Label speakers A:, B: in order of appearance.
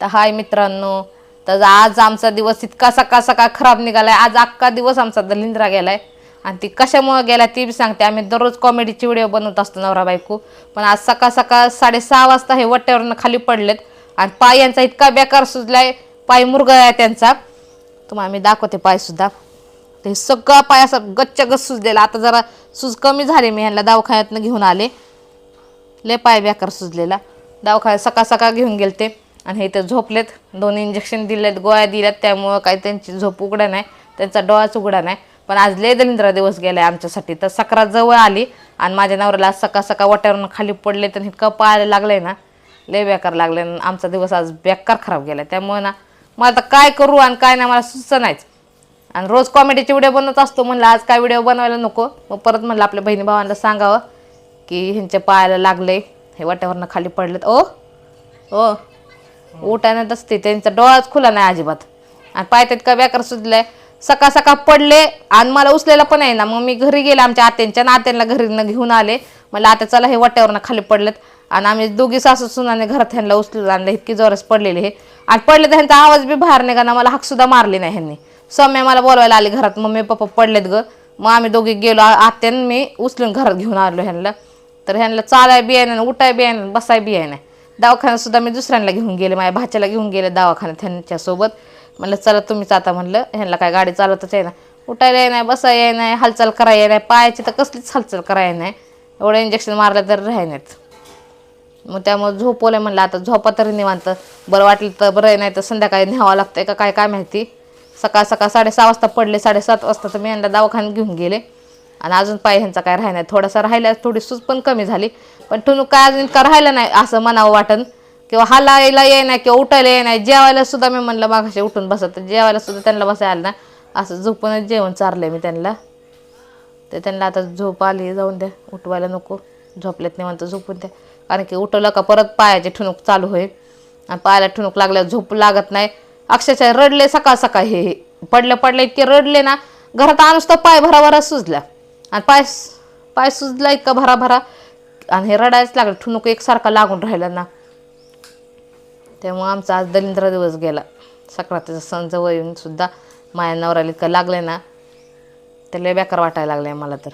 A: तर हाय मित्रांनो तर आज आमचा दिवस इतका सकाळ सकाळ खराब निघालाय. आज अख्खा दिवस आमचा दलिंद्रा गेलाय. आणि ती कशामुळे गेला ती बी सांगते. आम्ही दररोज कॉमेडीची व्हिडिओ बनवत असतो नवरा बायको. पण आज सकाळ सकाळ साडेसहा वाजता हे वट्ट्यावरनं खाली पडलेत. आणि पाय यांचा इतका बेकार सुजलाय. पाय मुरगा आहे त्यांचा. तुम्हाला मी दाखवते पाय सुद्धा. ते सगळा पाय असा गच्च गच सुजलेला. आता जरा सूज कमी झाली. मी ह्यांना दवाखान्यातनं घेऊन आले. लय पाय बेकार सुजलेला. दवाखान्यात सकाळ सकाळ घेऊन गेलते. आणि हे तर झोपलेत. दोन इंजेक्शन दिलेत गोळ्या दिल्यात त्यामुळं काही त्यांची झोप उघडा नाही. त्यांचा डोळाच उघडा नाही. पण आज लय दलिंद्रा दिवस गेलाय आमच्यासाठी. तर सकरा जवळ आली आणि माझ्या नवऱ्याला आज सकाळ सकाळ वाट्यावरून खाली पडले तर इतकं पाहायला लागलंय ना. लय बेकार लागले आमचा दिवस आज बेकार खराब गेला त्यामुळे ना मग आता काय करू आणि काय नाही मला सुचत नाहीच. आणि रोज कॉमेडीचे व्हिडिओ बनवत असतो म्हणलं आज काय व्हिडिओ बनवायला नको. मग परत म्हणलं आपल्या बहिणी भावांना सांगावं की ह्यांच्या पायाला लागले हे वाट्यावरनं खाली पडलेत. ओ ओ. उठायला असते त्यांचा डोळाच खुला नाही अजिबात. आणि पायतात का बेकार सुजलाय सकाळ सकाळ पडले आणि मला उचलेला पण आहे ना मग मी घरी गेले आमच्या आत्यांच्या नात्यांना घरी न घेऊन आले. मला आता चला हे वाट्यावरनं खाली पडलेत. आणि आम्ही दोघी सासू सुनाने घरात ह्यांना उचलून आणलं. इतकी जोरच पडलेले हे. आणि पडले तर ह्यांचा आवाज बी बाहेर निघा ना मला हाकसुद्धा मारले नाही ह्यांनी. सौम्या मला बोलवायला आले घरात. मम्मी पप्पा पडलेत ग. मग आम्ही दोघी गेलो. आत्यान मी उचलून घरात घेऊन आलो ह्यांना. तर ह्यांना चालाय बी आहे ना उठाय बी आहे ना बसाय बी आहे ना दवाखान्यात सुद्धा मी दुसऱ्यांना घेऊन गेले. माझ्या भाच्याला घेऊन गेले दवाखान्यात ह्यांच्यासोबत म्हणलं चला तुम्हीच आता म्हणलं ह्यांना काय गाडी चालवतच आहे ना उठायला आहे नाही बसाय आहे नाही हालचाल करायला नाही पायाची तर कसलीच हालचाल करायला नाही एवढं इंजेक्शन मारलं तर राहाय नाहीत. मग त्यामुळे झोपवलं म्हणलं आता झोपा तरी निवांत. बरं वाटलं तर बरं नाही तर संध्याकाळी न्यावं लागतंय का? काय काय माहिती? सकाळ सकाळ साडेसहा वाजता पडले. साडेसात वाजता तर मी यांना दवाखान्यात घेऊन गेले. आणि अजून पाय ह्यांचा काय राहिला नाही. थोडासा राहिला थोडी सूज पण कमी झाली. पण ठुणूक काय अजून इतका राहिला नाही असं म्हणावं वाटन. किंवा हालायला ये नाही किंवा उठायला ये नाही. जेवायला सुद्धा मी म्हणलं मागाशी उठून बसत. तर जेवायला सुद्धा त्यांना बसायला ना असं झोपूनच जेवण चारलंय मी त्यांना. तर त्यांना आता झोप आली जाऊन द्या. उठवायला नको. झोपलेत निवांत झोपून द्या. कारण की उठवलं का परत पायाचे ठुणूक चालू होईल. आणि पायाला ठुणूक लागल्यावर झोप लागत नाही. अक्षरशः रडले सकाळ सकाळ हे हे. पडले पडले इतके रडले ना घरात आणूस तर पाय भराभरा सुजला. आणि पाय पाय सुजला इतका भराभरा आणि हे रडायच लागलं. ठुणूक एकसारखा लागून राहिला ना. त्यामुळं आमचा आज दलिंद्र दिवस गेला. सक्रातीचा सण जवळ येऊन सुद्धा माया नवऱ्याला इतकं लागलं ना. त्याला लय बेकार वाटायला लागलंय मला तर.